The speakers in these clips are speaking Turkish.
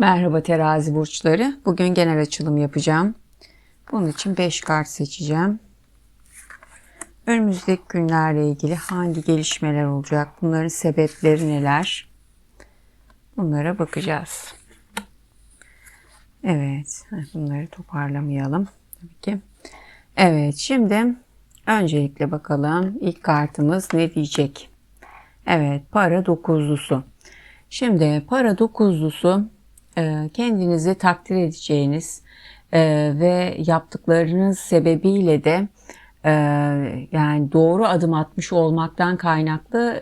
Merhaba terazi burçları. Bugün genel açılım yapacağım. Bunun için 5 kart seçeceğim. Önümüzdeki günlerle ilgili hangi gelişmeler olacak? Bunların sebepleri neler? Bunlara bakacağız. Evet, bunları toparlamayalım tabii ki. Evet, şimdi öncelikle bakalım ilk kartımız ne diyecek? Evet, para dokuzlusu. Şimdi para dokuzlusu kendinizi takdir edeceğiniz e, ve yaptıklarınız sebebiyle de e, yani doğru adım atmış olmaktan kaynaklı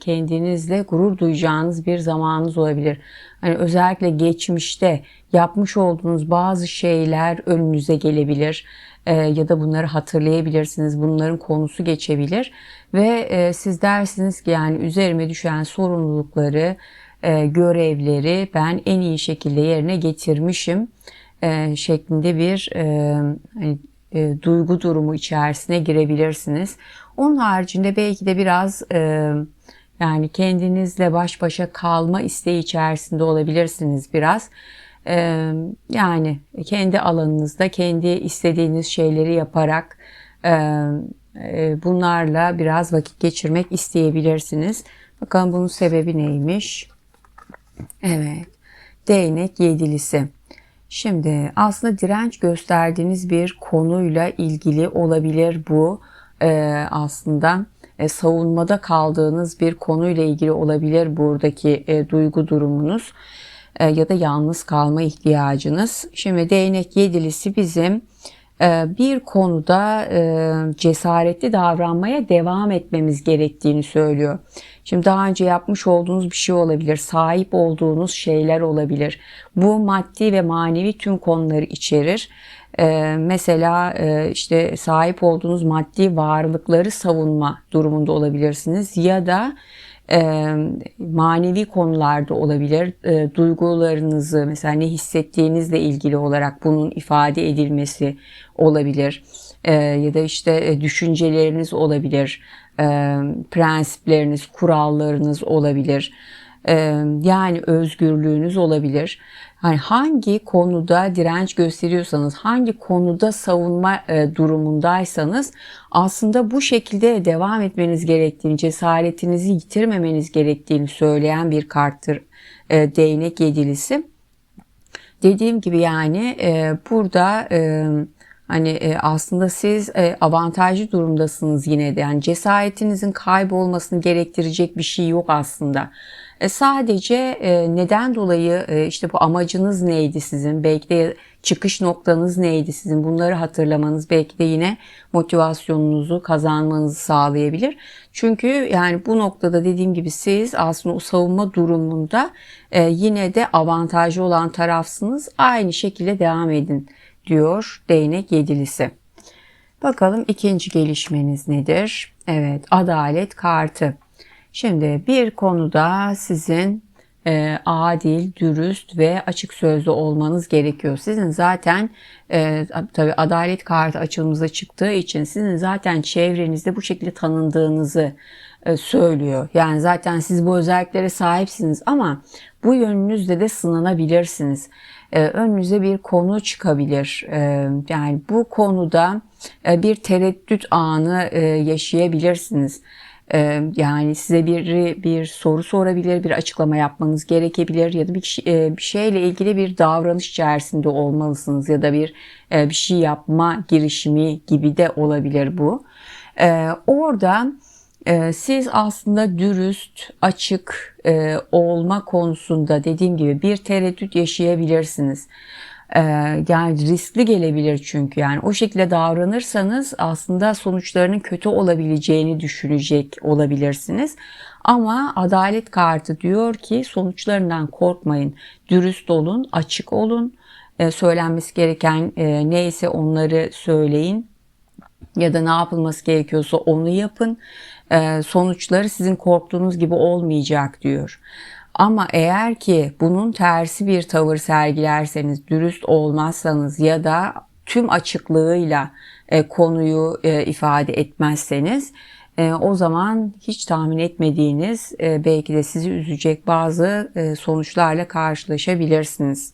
kendinizle gurur duyacağınız bir zamanınız olabilir. Hani özellikle geçmişte yapmış olduğunuz bazı şeyler önünüze gelebilir ya da bunları hatırlayabilirsiniz. Bunların konusu geçebilir ve siz dersiniz ki yani üzerime düşen sorumlulukları e, görevleri ben en iyi şekilde yerine getirmişim e, şeklinde bir e, hani, e, duygu durumu içerisine girebilirsiniz. Onun haricinde belki de biraz e, yani kendinizle baş başa kalma isteği içerisinde olabilirsiniz biraz. E, yani kendi alanınızda kendi istediğiniz şeyleri yaparak e, e, bunlarla biraz vakit geçirmek isteyebilirsiniz. Bakalım bunun sebebi neymiş? Evet. Değnek yedilisi. Şimdi aslında direnç gösterdiğiniz bir konuyla ilgili olabilir bu. Ee, aslında e, savunmada kaldığınız bir konuyla ilgili olabilir buradaki e, duygu durumunuz e, ya da yalnız kalma ihtiyacınız. Şimdi değnek yedilisi bizim bir konuda e, cesaretli davranmaya devam etmemiz gerektiğini söylüyor. Şimdi daha önce yapmış olduğunuz bir şey olabilir, sahip olduğunuz şeyler olabilir. Bu maddi ve manevi tüm konuları içerir. Ee, mesela e, işte sahip olduğunuz maddi varlıkları savunma durumunda olabilirsiniz ya da e, manevi konularda olabilir. E, duygularınızı mesela ne hissettiğinizle ilgili olarak bunun ifade edilmesi olabilir. E, ya da işte e, düşünceleriniz olabilir e, prensipleriniz, kurallarınız olabilir. E, yani özgürlüğünüz olabilir. Hani hangi konuda direnç gösteriyorsanız, hangi konuda savunma e, durumundaysanız aslında bu şekilde devam etmeniz gerektiğini, cesaretinizi yitirmemeniz gerektiğini söyleyen bir karttır e, değnek yedilisi. Dediğim gibi yani e, burada Hani aslında siz avantajlı durumdasınız yine de. Yani cesaretinizin kaybolmasını gerektirecek bir şey yok aslında. E, sadece e, neden dolayı e, işte bu amacınız neydi sizin? Belki de çıkış noktanız neydi sizin? Bunları hatırlamanız belki de yine motivasyonunuzu kazanmanızı sağlayabilir. Çünkü yani bu noktada dediğim gibi siz aslında o savunma durumunda yine de avantajlı olan tarafsınız. Aynı şekilde devam edin diyor değnek yedilisi. Bakalım ikinci gelişmeniz nedir? Evet adalet kartı. Şimdi bir konuda sizin e, adil, dürüst ve açık sözlü olmanız gerekiyor. Sizin zaten e, tabi adalet kartı açılımıza çıktığı için sizin zaten çevrenizde bu şekilde tanındığınızı e, söylüyor. Yani zaten siz bu özelliklere sahipsiniz ama bu yönünüzde de sınanabilirsiniz. E, önünüze bir konu çıkabilir. E, yani bu konuda e, bir tereddüt anı yaşayabilirsiniz. Yani size bir bir soru sorabilir, bir açıklama yapmanız gerekebilir ya da bir, bir şeyle ilgili bir davranış içerisinde olmalısınız ya da bir bir şey yapma girişimi gibi de olabilir bu. Orada siz aslında dürüst, açık olma konusunda dediğim gibi bir tereddüt yaşayabilirsiniz. Ee, yani riskli gelebilir çünkü yani o şekilde davranırsanız aslında sonuçlarının kötü olabileceğini düşünecek olabilirsiniz. Ama adalet kartı diyor ki sonuçlarından korkmayın, dürüst olun, açık olun, ee, söylenmesi gereken e, neyse onları söyleyin ya da ne yapılması gerekiyorsa onu yapın e, sonuçları sizin korktuğunuz gibi olmayacak diyor. Ama eğer ki bunun tersi bir tavır sergilerseniz, dürüst olmazsanız ya da tüm açıklığıyla e, konuyu e, ifade etmezseniz e, o zaman hiç tahmin etmediğiniz e, belki de sizi üzecek bazı e, sonuçlarla karşılaşabilirsiniz.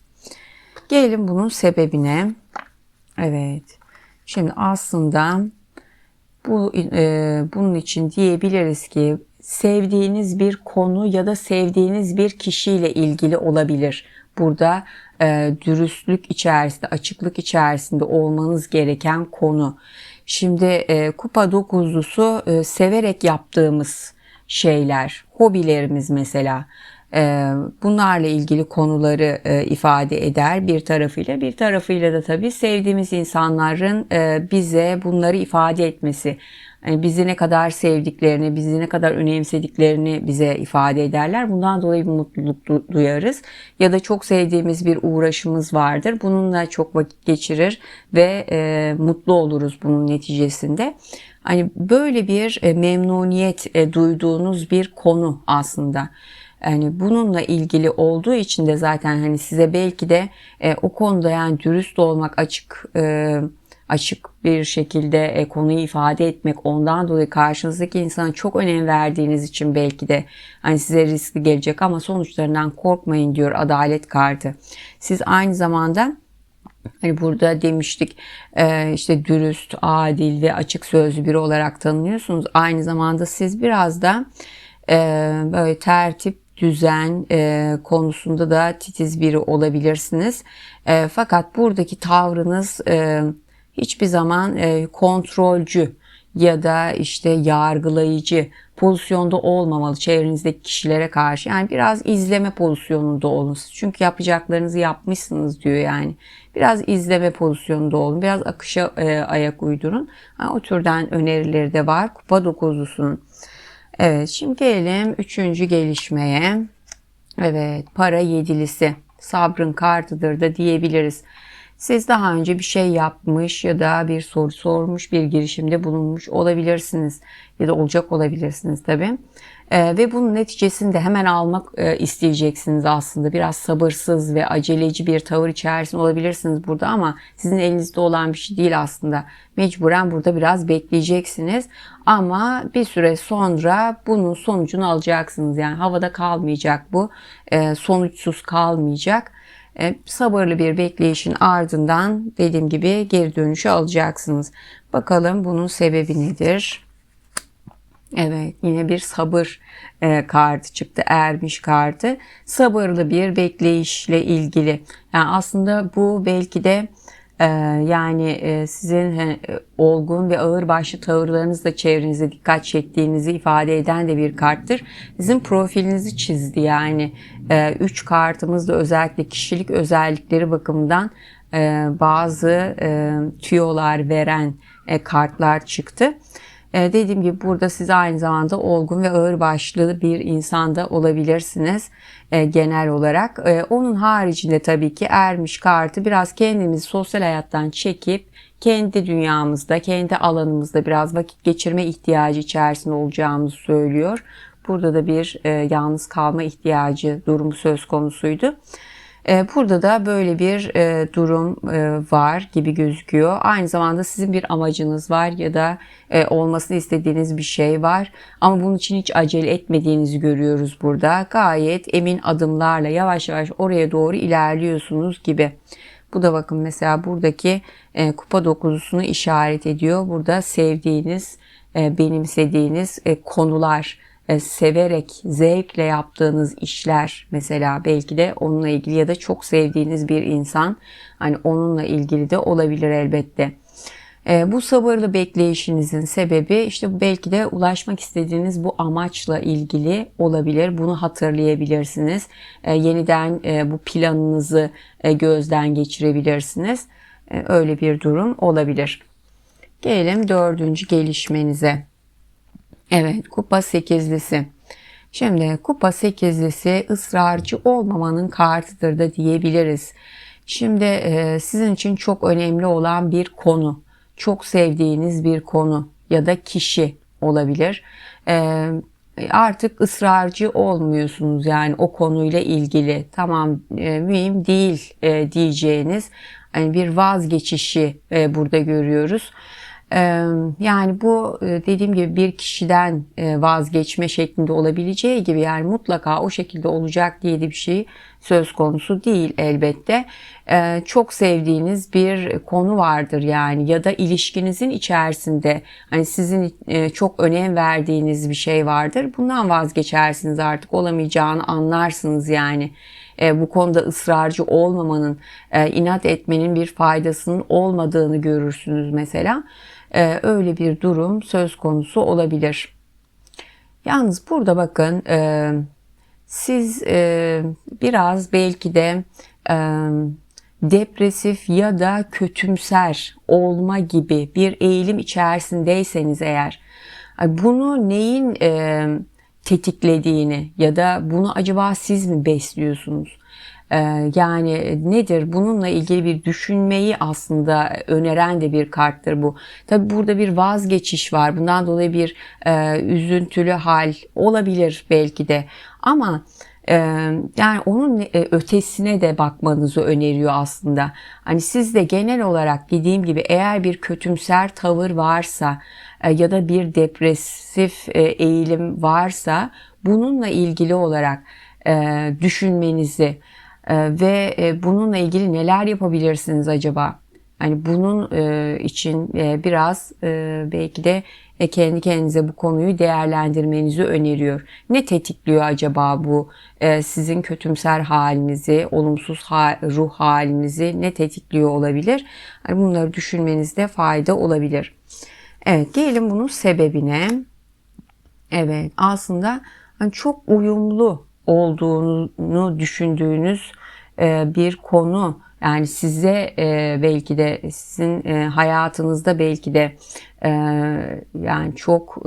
Gelelim bunun sebebine. Evet. Şimdi aslında bu e, bunun için diyebiliriz ki sevdiğiniz bir konu ya da sevdiğiniz bir kişiyle ilgili olabilir. Burada e, dürüstlük içerisinde, açıklık içerisinde olmanız gereken konu. Şimdi e, kupa dokuzlusu e, severek yaptığımız şeyler, hobilerimiz mesela. E, bunlarla ilgili konuları e, ifade eder bir tarafıyla. Bir tarafıyla da tabii sevdiğimiz insanların e, bize bunları ifade etmesi. Yani bizi ne kadar sevdiklerini, bizi ne kadar önemsediklerini bize ifade ederler. Bundan dolayı bir mutluluk duyarız. Ya da çok sevdiğimiz bir uğraşımız vardır. Bununla çok vakit geçirir ve e, mutlu oluruz bunun neticesinde. Hani böyle bir e, memnuniyet e, duyduğunuz bir konu aslında. Yani bununla ilgili olduğu için de zaten hani size belki de e, o konuda yani dürüst olmak, açık e, açık bir şekilde e, konuyu ifade etmek, ondan dolayı karşınızdaki insana çok önem verdiğiniz için belki de hani size riskli gelecek ama sonuçlarından korkmayın diyor adalet kartı. Siz aynı zamanda Hani burada demiştik e, işte dürüst, adil ve açık sözlü biri olarak tanınıyorsunuz. Aynı zamanda siz biraz da e, böyle tertip, düzen konusunda da titiz biri olabilirsiniz. Fakat buradaki tavrınız hiçbir zaman e, kontrolcü ya da işte yargılayıcı pozisyonda olmamalı çevrenizdeki kişilere karşı. Yani biraz izleme pozisyonunda olun. Çünkü yapacaklarınızı yapmışsınız diyor yani. Biraz izleme pozisyonunda olun. Biraz akışa e, ayak uydurun. Yani o türden önerileri de var. Kupa dokuzlusunun Evet şimdi gelelim üçüncü gelişmeye. Evet para yedilisi sabrın kartıdır da diyebiliriz. Siz daha önce bir şey yapmış ya da bir soru sormuş, bir girişimde bulunmuş olabilirsiniz ya da olacak olabilirsiniz tabii. Ee, ve bunun neticesinde hemen almak e, isteyeceksiniz aslında. Biraz sabırsız ve aceleci bir tavır içerisinde olabilirsiniz burada ama sizin elinizde olan bir şey değil aslında. Mecburen burada biraz bekleyeceksiniz ama bir süre sonra bunun sonucunu alacaksınız. Yani havada kalmayacak bu, e, sonuçsuz kalmayacak. E, sabırlı bir bekleyişin ardından dediğim gibi geri dönüşü alacaksınız. Bakalım bunun sebebi nedir? Evet yine bir sabır e, kartı çıktı. Ermiş kartı. Sabırlı bir bekleyişle ilgili. Yani aslında bu belki de yani e, sizin e, olgun ve ağır başlı tavırlarınızla çevrenize dikkat çektiğinizi ifade eden de bir karttır. Sizin profilinizi çizdi yani. E, üç kartımız da özellikle kişilik özellikleri bakımından bazı tüyolar veren kartlar çıktı. Ee, dediğim gibi burada siz aynı zamanda olgun ve ağır başlı bir insanda olabilirsiniz e, genel olarak. E, onun haricinde tabii ki ermiş kartı biraz kendimizi sosyal hayattan çekip kendi dünyamızda, kendi alanımızda biraz vakit geçirme ihtiyacı içerisinde olacağımızı söylüyor. Burada da bir e, yalnız kalma ihtiyacı durumu söz konusuydu. Ee, burada da böyle bir e, durum e, var gibi gözüküyor. Aynı zamanda sizin bir amacınız var ya da e, olmasını istediğiniz bir şey var. Ama bunun için hiç acele etmediğinizi görüyoruz burada. Gayet emin adımlarla yavaş yavaş oraya doğru ilerliyorsunuz gibi. Bu da bakın mesela buradaki kupa dokuzusunu işaret ediyor. Burada sevdiğiniz, benimsediğiniz konular e, severek, zevkle yaptığınız işler mesela belki de onunla ilgili ya da çok sevdiğiniz bir insan hani onunla ilgili de olabilir elbette. E, bu sabırlı bekleyişinizin sebebi işte belki de ulaşmak istediğiniz bu amaçla ilgili olabilir. Bunu hatırlayabilirsiniz. E, yeniden e, bu planınızı e, gözden geçirebilirsiniz. E, öyle bir durum olabilir. Gelelim dördüncü gelişmenize. Evet kupa sekizlisi. Şimdi kupa sekizlisi ısrarcı olmamanın kartıdır da diyebiliriz. Şimdi e, sizin için çok önemli olan bir konu, çok sevdiğiniz bir konu ya da kişi olabilir. E, artık ısrarcı olmuyorsunuz yani o konuyla ilgili. Tamam e, mühim değil e, diyeceğiniz yani bir vazgeçişi e, burada görüyoruz. Yani bu dediğim gibi bir kişiden vazgeçme şeklinde olabileceği gibi yani mutlaka o şekilde olacak diye bir şey söz konusu değil elbette. Çok sevdiğiniz bir konu vardır yani ya da ilişkinizin içerisinde hani sizin çok önem verdiğiniz bir şey vardır. Bundan vazgeçersiniz artık olamayacağını anlarsınız yani e, bu konuda ısrarcı olmamanın, e, inat etmenin bir faydasının olmadığını görürsünüz mesela. E, öyle bir durum söz konusu olabilir. Yalnız burada bakın e, siz e, biraz belki de e, depresif ya da kötümser olma gibi bir eğilim içerisindeyseniz eğer bunu neyin tetiklediğini ya da bunu acaba siz mi besliyorsunuz? Ee, yani nedir bununla ilgili bir düşünmeyi aslında öneren de bir karttır bu. Tabi burada bir vazgeçiş var. Bundan dolayı bir e, üzüntülü hal olabilir belki de. Ama e, yani onun e, ötesine de bakmanızı öneriyor aslında. Hani siz de genel olarak dediğim gibi eğer bir kötümser tavır varsa e, ya da bir depresif e, eğilim varsa bununla ilgili olarak e, düşünmenizi ve bununla ilgili neler yapabilirsiniz acaba? Hani bunun için biraz belki de kendi kendinize bu konuyu değerlendirmenizi öneriyor. Ne tetikliyor acaba bu sizin kötümser halinizi, olumsuz ruh halinizi ne tetikliyor olabilir? Hani bunları düşünmenizde fayda olabilir. Evet gelelim bunun sebebine. Evet aslında hani çok uyumlu olduğunu düşündüğünüz e, bir konu yani size e, belki de sizin e, hayatınızda belki de yani çok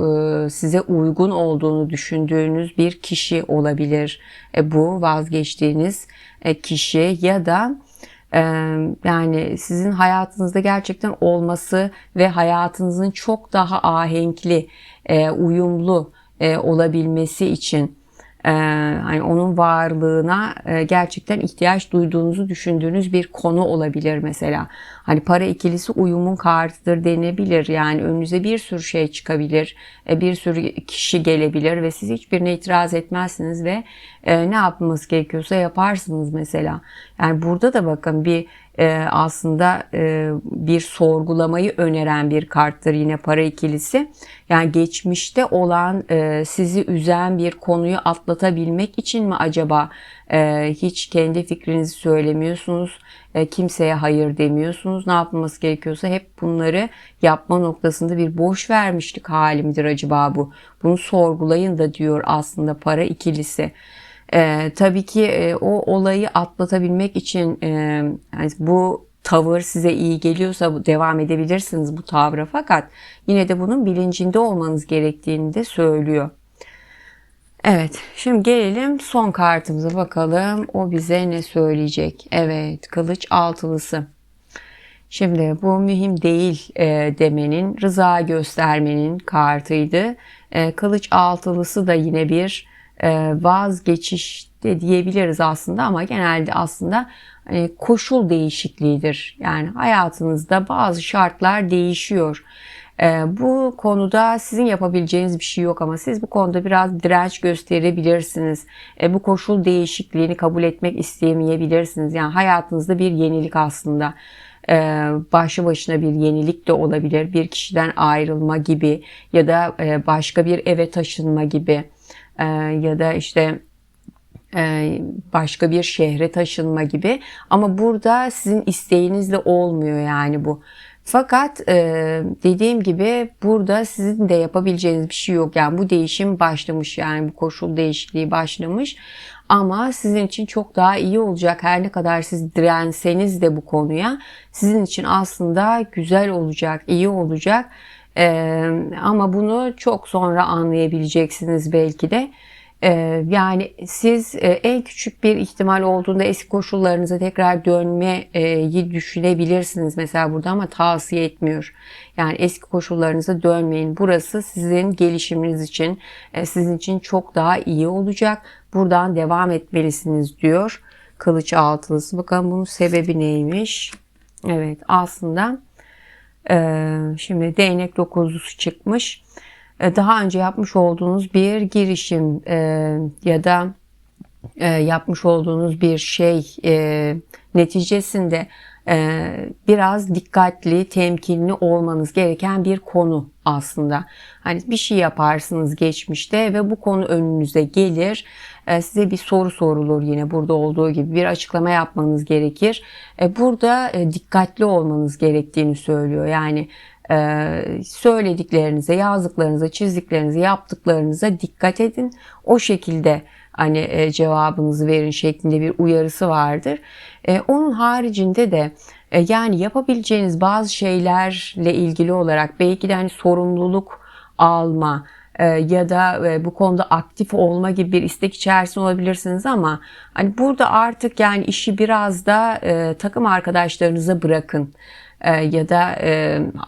size uygun olduğunu düşündüğünüz bir kişi olabilir. Bu vazgeçtiğiniz kişi ya da yani sizin hayatınızda gerçekten olması ve hayatınızın çok daha ahenkli, uyumlu olabilmesi için hani onun varlığına gerçekten ihtiyaç duyduğunuzu düşündüğünüz bir konu olabilir mesela. Hani para ikilisi uyumun kartıdır denebilir. Yani önünüze bir sürü şey çıkabilir. Bir sürü kişi gelebilir ve siz hiçbirine itiraz etmezsiniz ve ne yapması gerekiyorsa yaparsınız mesela. Yani burada da bakın bir aslında bir sorgulamayı öneren bir karttır yine para ikilisi. Yani geçmişte olan sizi üzen bir konuyu atlatabilmek için mi acaba hiç kendi fikrinizi söylemiyorsunuz? kimseye hayır demiyorsunuz. Ne yapılması gerekiyorsa hep bunları yapma noktasında bir boş vermişlik hali midir acaba bu? Bunu sorgulayın da diyor aslında para ikilisi. Ee, tabii ki e, o olayı atlatabilmek için e, yani bu tavır size iyi geliyorsa devam edebilirsiniz bu tavra fakat yine de bunun bilincinde olmanız gerektiğini de söylüyor. Evet, şimdi gelelim son kartımıza bakalım. O bize ne söyleyecek? Evet, kılıç altılısı. Şimdi bu mühim değil e, demenin, rıza göstermenin kartıydı. E, kılıç altılısı da yine bir e, vazgeçiş de diyebiliriz aslında ama genelde aslında e, koşul değişikliğidir. Yani hayatınızda bazı şartlar değişiyor. E, bu konuda sizin yapabileceğiniz bir şey yok ama siz bu konuda biraz direnç gösterebilirsiniz. E, bu koşul değişikliğini kabul etmek istemeyebilirsiniz. Yani hayatınızda bir yenilik aslında e, başlı başına bir yenilik de olabilir. Bir kişiden ayrılma gibi ya da e, başka bir eve taşınma gibi e, ya da işte e, başka bir şehre taşınma gibi ama burada sizin isteğinizle olmuyor yani bu. Fakat e, dediğim gibi burada sizin de yapabileceğiniz bir şey yok. Yani bu değişim başlamış yani bu koşul değişikliği başlamış. Ama sizin için çok daha iyi olacak. Her ne kadar siz direnseniz de bu konuya sizin için aslında güzel olacak, iyi olacak. Ee, ama bunu çok sonra anlayabileceksiniz belki de. Ee, yani siz e, en küçük bir ihtimal olduğunda eski koşullarınıza tekrar dönmeyi düşünebilirsiniz mesela burada ama tavsiye etmiyor. Yani eski koşullarınıza dönmeyin. Burası sizin gelişiminiz için, e, sizin için çok daha iyi olacak. Buradan devam etmelisiniz diyor. Kılıç altılısı. Bakalım bunun sebebi neymiş? Evet aslında şimdi değnek dokuzlusu çıkmış. Ee, daha önce yapmış olduğunuz bir girişim e, ya da e, yapmış olduğunuz bir şey e, neticesinde biraz dikkatli, temkinli olmanız gereken bir konu aslında. Hani bir şey yaparsınız geçmişte ve bu konu önünüze gelir. E, size bir soru sorulur yine burada olduğu gibi bir açıklama yapmanız gerekir. E, burada e, dikkatli olmanız gerektiğini söylüyor. Yani e, söylediklerinize, yazdıklarınıza, çizdiklerinize, yaptıklarınıza dikkat edin. O şekilde hani e, cevabınızı verin şeklinde bir uyarısı vardır. E, onun haricinde de e, yani yapabileceğiniz bazı şeylerle ilgili olarak belki de hani sorumluluk alma e, ya da e, bu konuda aktif olma gibi bir istek içerisinde olabilirsiniz ama hani burada artık yani işi biraz da e, takım arkadaşlarınıza bırakın ya da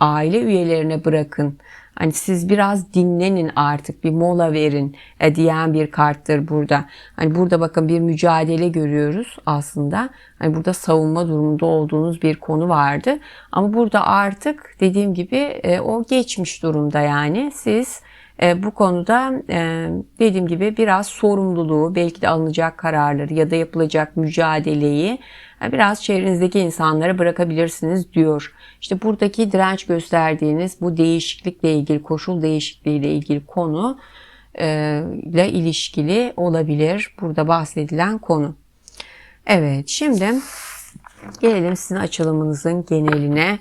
aile üyelerine bırakın. Hani siz biraz dinlenin artık bir mola verin e, diyen bir karttır burada. Hani burada bakın bir mücadele görüyoruz aslında. Hani burada savunma durumunda olduğunuz bir konu vardı. Ama burada artık dediğim gibi e, o geçmiş durumda yani. Siz e, bu konuda e, dediğim gibi biraz sorumluluğu, belki de alınacak kararları ya da yapılacak mücadeleyi e, biraz çevrenizdeki insanlara bırakabilirsiniz diyor. İşte buradaki direnç gösterdiğiniz bu değişiklikle ilgili, koşul değişikliğiyle ilgili konu ile ilişkili olabilir. Burada bahsedilen konu. Evet şimdi gelelim sizin açılımınızın geneline.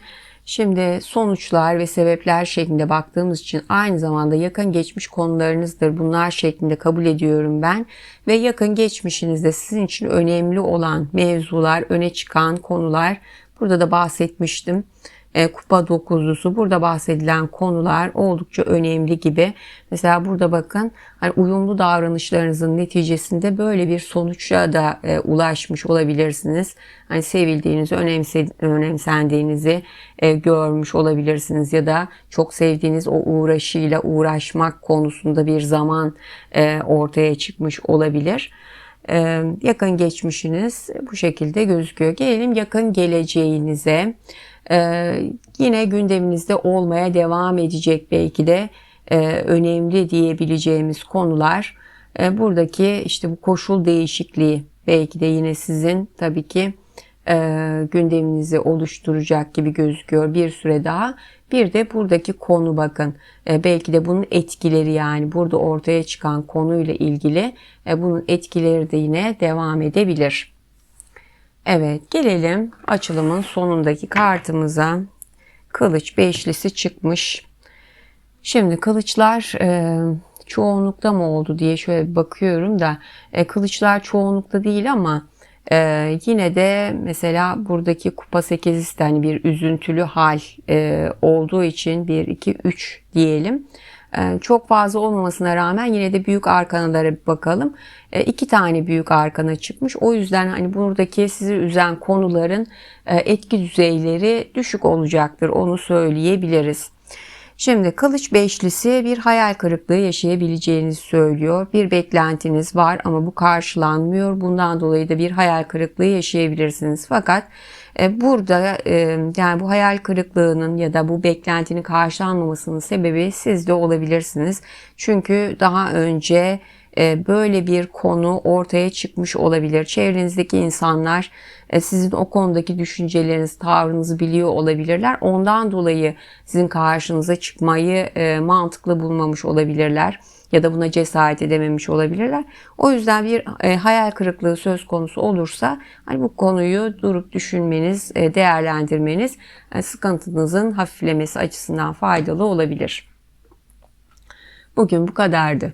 Şimdi sonuçlar ve sebepler şeklinde baktığımız için aynı zamanda yakın geçmiş konularınızdır. Bunlar şeklinde kabul ediyorum ben. Ve yakın geçmişinizde sizin için önemli olan mevzular, öne çıkan konular burada da bahsetmiştim kupa dokuzlusu burada bahsedilen konular oldukça önemli gibi. Mesela burada bakın hani uyumlu davranışlarınızın neticesinde böyle bir sonuça da e, ulaşmış olabilirsiniz. Hani sevildiğinizi, önemse, önemsendiğinizi e, görmüş olabilirsiniz ya da çok sevdiğiniz o uğraşıyla uğraşmak konusunda bir zaman e, ortaya çıkmış olabilir e, yakın geçmişiniz bu şekilde gözüküyor. Gelelim yakın geleceğinize. Ee, yine gündeminizde olmaya devam edecek belki de e, önemli diyebileceğimiz konular. E, buradaki işte bu koşul değişikliği belki de yine sizin tabii ki gündeminizi oluşturacak gibi gözüküyor bir süre daha. Bir de buradaki konu bakın. E, belki de bunun etkileri yani burada ortaya çıkan konuyla ilgili e, bunun etkileri de yine devam edebilir. Evet gelelim açılımın sonundaki kartımıza. Kılıç beşlisi çıkmış. Şimdi kılıçlar e, çoğunlukta mı oldu diye şöyle bakıyorum da e, kılıçlar çoğunlukta değil ama e, yine de mesela buradaki kupa sekizisi de hani bir üzüntülü hal e, olduğu için 1, 2, 3 diyelim. Ee, çok fazla olmamasına rağmen yine de büyük arkanalara bakalım. Ee, iki tane büyük arkana çıkmış. O yüzden hani buradaki sizi üzen konuların e, etki düzeyleri düşük olacaktır. Onu söyleyebiliriz. Şimdi kılıç beşlisi bir hayal kırıklığı yaşayabileceğinizi söylüyor. Bir beklentiniz var ama bu karşılanmıyor. Bundan dolayı da bir hayal kırıklığı yaşayabilirsiniz. Fakat e, burada e, yani bu hayal kırıklığının ya da bu beklentinin karşılanmamasının sebebi siz de olabilirsiniz. Çünkü daha önce böyle bir konu ortaya çıkmış olabilir. Çevrenizdeki insanlar sizin o konudaki düşünceleriniz, tavrınızı biliyor olabilirler. Ondan dolayı sizin karşınıza çıkmayı mantıklı bulmamış olabilirler ya da buna cesaret edememiş olabilirler. O yüzden bir e, hayal kırıklığı söz konusu olursa hani bu konuyu durup düşünmeniz, e, değerlendirmeniz e, sıkıntınızın hafiflemesi açısından faydalı olabilir. Bugün bu kadardı.